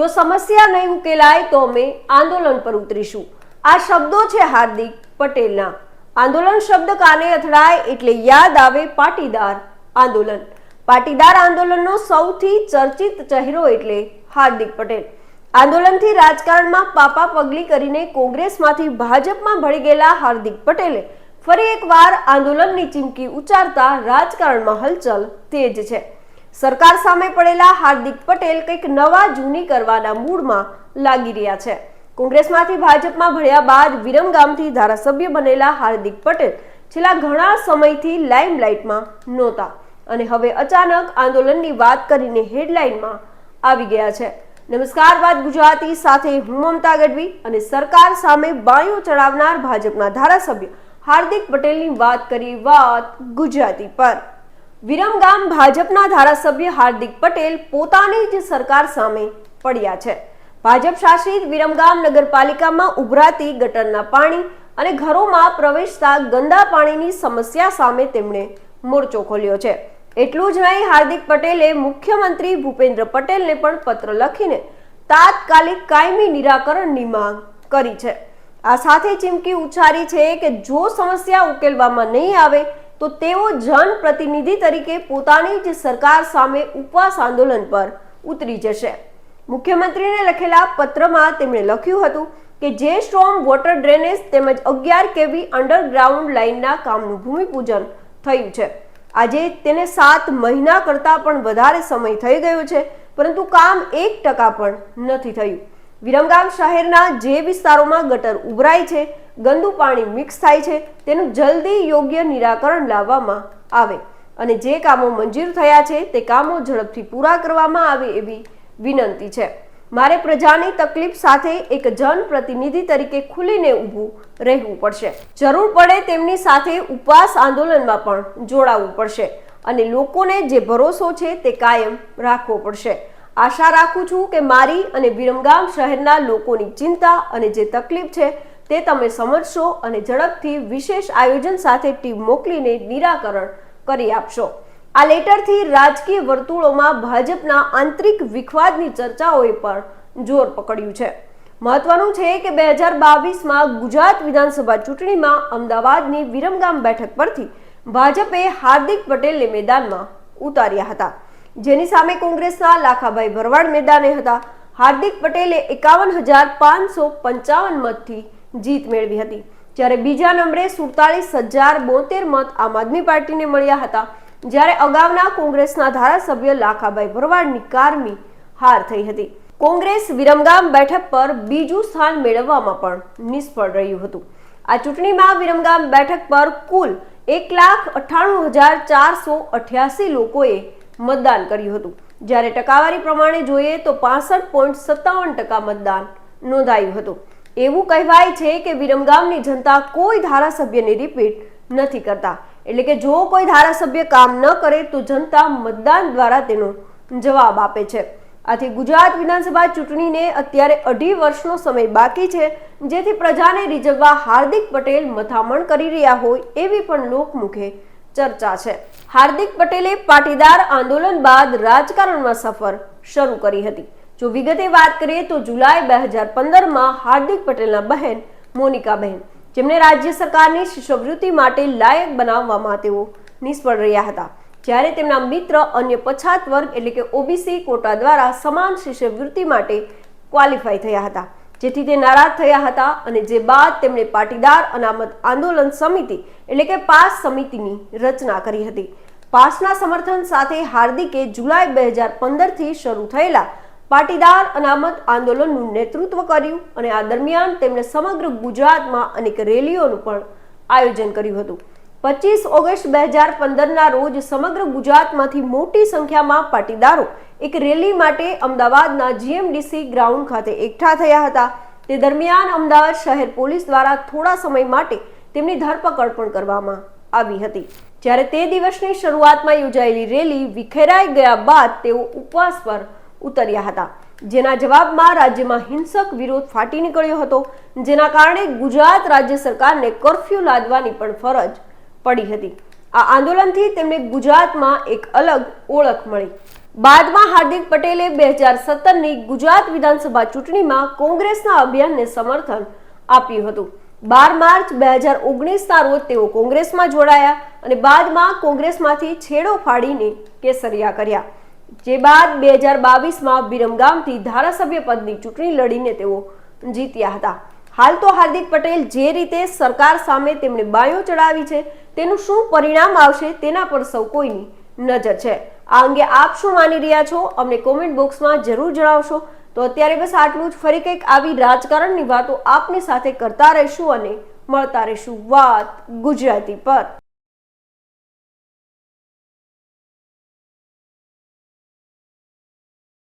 જો સમસ્યા નહીં ઉકેલાય તો અમે આંદોલન પર ઉતરીશું. આ શબ્દો છે હાર્દિક પટેલના. આંદોલન શબ્દ કાને અથડાય એટલે યાદ આવે પાટીદાર આંદોલન. પાટીદાર આંદોલનનો સૌથી ચર્ચિત ચહેરો એટલે હાર્દિક પટેલ. આંદોલનથી રાજકારણમાં પાપા પગલી કરીને કોંગ્રેસમાંથી ભાજપમાં ભળી ગયેલા હાર્દિક પટેલે ફરી એકવાર આંદોલનની ચીમકી ઉચ્ચારતા રાજકારણમાં હલચલ તેજ છે. સરકાર સામે પડેલા હાર્દિક પટેલ કંઈક નવા જૂની કરવાના મૂડમાં લાગી રહ્યા છે. કોંગ્રેસમાંથી ભાજપમાં ભળ્યા બાદ વિરમગામથી ધારાસભ્ય બનેલા હાર્દિક પટેલ છેલ્લા ઘણા સમયથી લાઇમલાઇટમાં નહોતા અને હવે અચાનક આંદોલનની વાત કરીને હેડલાઇનમાં આવી ગયા છે. નમસ્કાર, વાત ગુજરાતી સાથે હું મમતા ગઢવી અને સરકાર સામે બાયો ચડાવનાર ભાજપના ધારાસભ્ય હાર્દિક પટેલની વાત કરી વાત ગુજરાતી પર. વિરમગામ ભાજપના ધારાસભ્ય હાર્દિક પટેલ પોતાની જ સરકાર સામે પડ્યા છે. ભાજપ શાસિત વિરમગામ નગરપાલિકામાં ઉભરાતી ગટરના પાણી અને ઘરોમાં પ્રવેશતા ગંદા પાણીની સમસ્યા સામે તેમણે મોરચો ખોલ્યો છે. એટલું જ નહીં, હાર્દિક પટેલે મુખ્યમંત્રી ભૂપેન્દ્ર પટેલને પણ પત્ર લખીને તાત્કાલિક કાયમી નિરાકરણની માંગ કરી છે. આ સાથે ચીમકી ઉચ્ચારી છે કે જો સમસ્યા ઉકેલવામાં નહીં આવે તો તેઓ જનપ્રતિનિધિ તરીકે પોતાની જ સરકાર સામે ઉપવાસ આંદોલન પર ઉતરી જશે. મુખ્યમંત્રીને લખેલા પત્રમાં તેમણે લખ્યું હતું કે જે સ્ટ્રોમ વોટર ડ્રેનેજ તેમજ અગિયાર કેવી અંડરગ્રાઉન્ડ લાઇનના કામનું ભૂમિપૂજન થયું છે. આજે તેને સાત મહિના કરતાં પણ વધારે સમય થઈ ગયો છે, પરંતુ કામ એક ટકા પણ નથી થયું. વિરમગામ શહેરના જે વિસ્તારોમાં ગટર ઉભરાય છે ગંદુ પાણી મિક્સ થાય છે, તેનું જલ્દી યોગ્ય નિરાકરણ લાવવામાં આવે અને જે કામો મંજૂર થયા છે, તે કામો ઝડપથી પૂરા કરવામાં આવે એવી વિનંતી છે. મારે પ્રજાની તકલીફ સાથે એક જનપ્રતિનિધિ તરીકે ખુલીને ઊભું રહેવું પડશે. જરૂર પડે તેમની સાથે ઉપવાસ આંદોલનમાં પણ જોડાવવું પડશે અને લોકોને જે ભરોસો છે, તે કાયમ રાખવો પડશે. આશા રાખું છું કે મારી અને વિરમગામ શહેરના લોકોની ચિંતા અને જે તકલીફ છે તે તમે સમજશો અને ઝડપથી વિશેષ આયોજન સાથે ટીમ મોકલીને નિરાકરણ કરી આપશો. આ લેટરથી રાજકીય વર્તુળોમાં ભાજપના આંતરિક વિખવાદની ચર્ચાઓએ પણ જોર પકડ્યું છે. મહત્વનું છે કે બે હજાર બાવીસમાં ગુજરાત વિધાનસભા ચૂંટણીમાં અમદાવાદની વિરમગામ બેઠક પરથી ભાજપે હાર્દિક પટેલને મેદાનમાં ઉતાર્યા હતા. જેની સામે કોંગ્રેસના લાખાભાઈ ભરવાડ મેદાને હતા. હાર્દિક પટેલે એકાવન હજાર પાંચસો પંચાવન મતથી જીત મેળવી હતી. જ્યારે બીજા નંબરે સુડતાલીસ હજાર બોતેર મત આમ આદમી પાર્ટીને મળ્યા હતા. જ્યારે અગાઉના કોંગ્રેસના ધારાસભ્ય લાખાભાઈ ભરવાડની કારમી હાર થઈ હતી. કોંગ્રેસ વિરમગામ બેઠક પર બીજું સ્થાન મેળવવામાં પણ નિષ્ફળ રહ્યું હતું. આ ચૂંટણીમાં વિરમગામ બેઠક પર કુલ એક લાખ અઠ્ઠાણું હજાર ચારસો અઠ્યાસી લોકોએ મતદાન કર્યું હતું. જ્યારે ટકાવારી પ્રમાણે જોઈએ તો પાસઠ પોઈન્ટ સત્તાવન ટકા મતદાન નોંધાયું હતું. એવું કહેવાય છે કે વિરમગામની જનતા કોઈ ધારાસભ્યને રિપીટ નથી કરતા. એટલે કે જો કોઈ ધારાસભ્ય કામ ન કરે તો જનતા મતદાન દ્વારા તેનો જવાબ આપે છે. આથી ગુજરાત વિધાનસભા ચૂંટણીને અત્યારે અઢી વર્ષનો સમય બાકી છે, જેથી પ્રજાને રીઝવવા હાર્દિક પટેલ મથામણ કરી રહ્યા હોય એવી પણ લોકમુખે ચર્ચા છે. હાર્દિક પટેલે પાટીદાર આંદોલન બાદ રાજકારણમાં સફર શરૂ કરી હતી. જો વિગતે વાત કરીએ તો જુલાઈ બે હજાર પંદરમાં હાર્દિક પટેલના બહેન મોનિકાબહેન, જેમને રાજ્ય સરકારની શિષ્યવૃત્તિ માટે લાયક બનાવવામાં તેઓ નિષ્ફળ રહ્યા હતા. જ્યારે તેમના મિત્ર અન્ય પછાત વર્ગ એટલે કે ઓબીસી કોટા દ્વારા સમાન શિષ્યવૃત્તિ માટે ક્વોલિફાય થયા હતા. જેથી તે નારાજ થયા હતા અને જે બાદ તેમણે પાટીદાર અનામત આંદોલન સમિતિ એટલે કે પાસ સમિતિની રચના કરી હતી. પાસના સમર્થન સાથે હાર્દિકે જુલાઈ બે હજાર પંદરથી શરૂ થયેલા પાટીદાર અનામત આંદોલનનું નેતૃત્વ કર્યું અને આ દરમિયાન તેમણે સમગ્ર ગુજરાતમાં અનેક રેલીઓનું પણ આયોજન કર્યું હતું. પચીસ ઓગસ્ટ બે હજાર પંદરના રોજ સમગ્ર ગુજરાતમાંથી મોટી સંખ્યામાં પાટીદારો એક રેલી માટે અમદાવાદના જીએમડીસી ગ્રાઉન્ડ ખાતે એકઠા થયા હતા. તે દરમિયાન અમદાવાદ શહેર પોલીસ દ્વારા થોડા સમય માટે તેમની ધરપકડ પણ કરવામાં આવી હતી. જ્યારે તે દિવસની શરૂઆતમાં યોજાયેલી રેલી વિખેરાઈ ગયા બાદ તેઓ ઉપવાસ પર ઉતર્યા હતા. જેના જવાબમાં રાજ્યમાં હિંસક વિરોધ ફાટી નીકળ્યો હતો. જેના કારણે ગુજરાત રાજ્ય સરકારને કર્ફ્યુ લાદવાની પણ ફરજ પડી હતી. આ આંદોલનથી તેમને ગુજરાતમાં એક અલગ ઓળખ મળી. બાદમાં હાર્દિક પટેલે બે હજાર સત્તરની ગુજરાત વિધાનસભા ચૂંટણીમાં કોંગ્રેસના અભિયાનને સમર્થન આપ્યું હતું. બાર માર્ચ બે હજાર ઓગણીસના રોજ તેઓ કોંગ્રેસમાં જોડાયા અને બાદમાં કોંગ્રેસમાંથી છેડો ફાડીને કેસરિયા કર્યા. જે બાદ બે હજાર બાવીસમાં વિરમગામથી ધારાસભ્ય પદની ચૂંટણી લડીને તેઓ જીત્યા હતા. હાલ તો હાર્દિક પટેલ જે રીતે સરકાર સામે તેમણે બાયો ચડાવી છે, તેનું શું પરિણામ આવશે તેના પર સૌ કોઈની નજર છે. આ અંગે આપ શું માની રહ્યા છો, અમને કોમેન્ટ બોક્સમાં જરૂર જણાવશો. તો અત્યારે બસ આટલું જ. ફરી કંઈક આવી રાજકારણની વાતો આપની સાથે કરતા રહીશું અને મળતા રહીશું વાત ગુજરાતી પર.